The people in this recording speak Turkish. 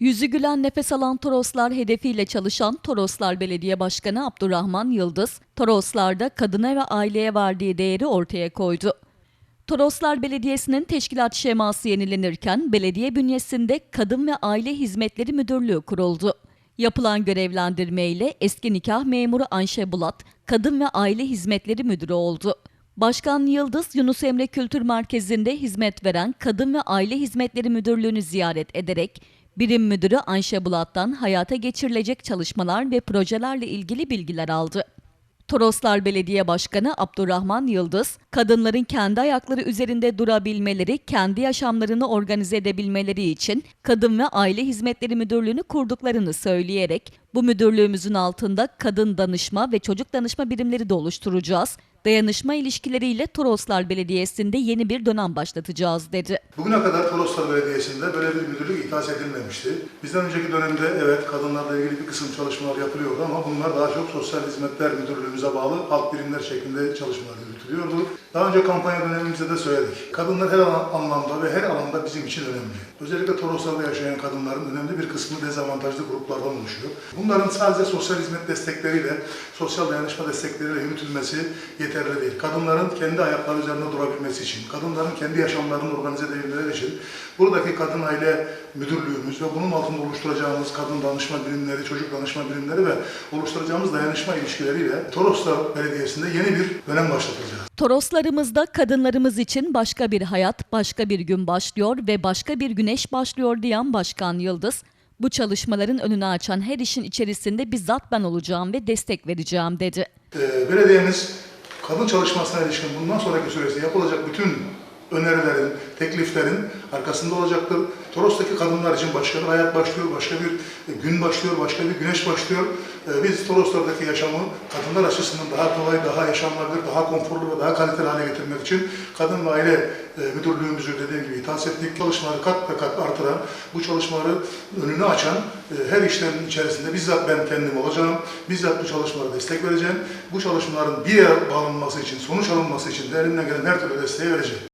Yüzü gülen nefes alan Toroslar hedefiyle çalışan Toroslar Belediye Başkanı Abdurrahman Yıldız, Toroslar'da kadına ve aileye verdiği değeri ortaya koydu. Toroslar Belediyesi'nin teşkilat şeması yenilenirken belediye bünyesinde Kadın ve Aile Hizmetleri Müdürlüğü kuruldu. Yapılan görevlendirmeyle eski nikah memuru Ayşe Bulat, Kadın ve Aile Hizmetleri Müdürü oldu. Başkan Yıldız, Yunus Emre Kültür Merkezi'nde hizmet veren Kadın ve Aile Hizmetleri Müdürlüğü'nü ziyaret ederek, birim müdürü Ayşe Bulat'tan hayata geçirilecek çalışmalar ve projelerle ilgili bilgiler aldı. Toroslar Belediye Başkanı Abdurrahman Yıldız, kadınların kendi ayakları üzerinde durabilmeleri, kendi yaşamlarını organize edebilmeleri için Kadın ve Aile Hizmetleri Müdürlüğü'nü kurduklarını söyleyerek, bu müdürlüğümüzün altında kadın danışma ve çocuk danışma birimleri de oluşturacağız. Dayanışma ilişkileriyle Toroslar Belediyesi'nde yeni bir dönem başlatacağız dedi. Bugüne kadar Toroslar Belediyesi'nde böyle bir müdürlük ihdas edilmemişti. Bizden önceki dönemde evet kadınlarla ilgili bir kısım çalışmalar yapılıyordu ama bunlar daha çok Sosyal Hizmetler Müdürlüğümüze bağlı alt birimler şeklinde çalışmalar yürütülüyordu. Daha önce kampanya dönemimizde de söyledik. Kadınlar her anlamda ve her alanda bizim için önemli. Özellikle Toroslar'da yaşayan kadınların önemli bir kısmı dezavantajlı gruplardan oluşuyor. Bunların sadece sosyal hizmet destekleriyle, sosyal dayanışma destekleriyle yürütülmesi yeterli değil. Kadınların kendi ayakları üzerinde durabilmesi için, kadınların kendi yaşamlarını organize edebilmeleri için buradaki kadın aile müdürlüğümüz ve bunun altında oluşturacağımız kadın danışma birimleri, çocuk danışma birimleri ve oluşturacağımız dayanışma ilişkileriyle Toroslar Belediyesi'nde yeni bir dönem başlatacağız. Toroslarımızda kadınlarımız için başka bir hayat, başka bir gün başlıyor ve başka bir güneş başlıyor diyen Başkan Yıldız, bu çalışmaların önünü açan her işin içerisinde bizzat ben olacağım ve destek vereceğim dedi. Ee, belediyemiz kadın çalışmasına ilişkin bundan sonraki süreçte yapılacak bütün önerilerin, tekliflerin arkasında olacaktır. Toros'taki kadınlar için başka bir hayat başlıyor, başka bir gün başlıyor, başka bir güneş başlıyor. Ee, Biz Toroslardaki yaşamı kadınlar açısından daha kolay, daha yaşanılabilir, daha konforlu ve daha kaliteli hale getirmek için Kadın ve Aile e, Müdürlüğümüzü dediğim gibi ithas ettik. Çalışmaları kat ve kat artıran, bu çalışmaları önünü açan e, her işlerin içerisinde bizzat ben kendim olacağım. Bizzat bu çalışmalara destek vereceğim. Bu çalışmaların bir yere bağlanması için, sonuç alınması için de elimden gelen her türlü desteği vereceğim.